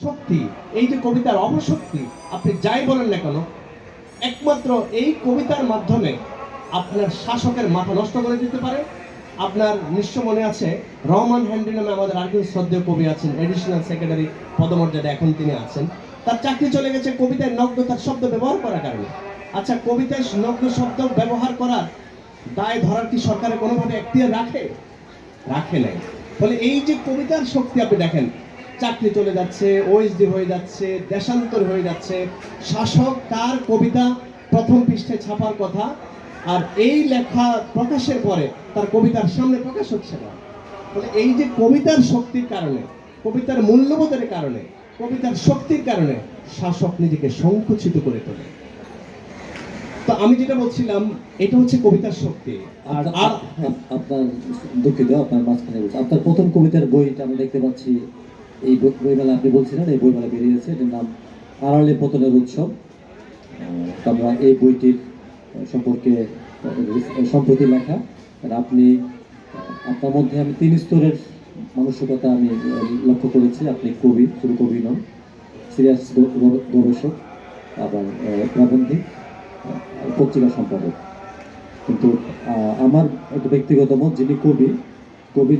শক্তি, এই যে কবিতার অপশক্তি, আপনি যাই বলেন না কেন, একমাত্র এই কবিতার মাধ্যমে আপনার শাসকের মাথা নষ্ট করে দিতে পারে। আপনার নিশ্চয় মনে আছে, রহমান হ্যান্ডি নামে আমাদের আরেকজন শ্রদ্ধেয় কবি আছেন এডিশনাল সেক্রেটারি পদমর্যাদা এখন তিনি আছেন। তার চাকরি চলে গেছে কবিতায় নগ্ন, তার শব্দ ব্যবহার করার কারণে। আচ্ছা কবিতায় নগ্ন শব্দ ব্যবহার করার দায় ধরার কি সরকারের কোনোভাবে এখতিয়ার রাখে? রাখে নাই। ফলে এই যে কবিতার শক্তি আপনি দেখেন চাকরি চলে যাচ্ছে ওএসডি হয়ে যাচ্ছে দেশান্তর হয়ে যাচ্ছে। শাসক তার কবিতা প্রথম পৃষ্ঠে ছাপার কথা আর এই লেখা প্রকাশের পরে তার কবিতার সামনে প্রকাশ হচ্ছে না। ফলে এই যে কবিতার শক্তির কারণে কবিতার মূল্যবোধের কারণে কবিতার শক্তির কারণে শাসক নিজেকে সংকুচিত করে তোলে। তো আমি যেটা বলছিলাম এটা হচ্ছে কবিতার শক্তি। আর আর আর আপ- আপনার দুঃখিত আপনার মাঝখানে আপনার প্রথম কবিতার বইটা আমরা দেখতে পাচ্ছি এই বইমেলা আপনি বলছিলেন, এই বইমেলা বেরিয়েছে এটার নাম আড়ালে পতনের উৎসব। আমরা এই বইটির সম্পর্কে সম্প্রতি লেখা। আপনি আপনার মধ্যে আমি তিন স্তরের মানসিকতা আমি লক্ষ্য করেছি। আপনি কবি, শুধু কবি নন, সিরিয়াস গবেষক, আবার প্রাবন্ধিক পত্রিকা সম্পাদক। কিন্তু আমার একটা ব্যক্তিগত মত, যিনি কবি কবি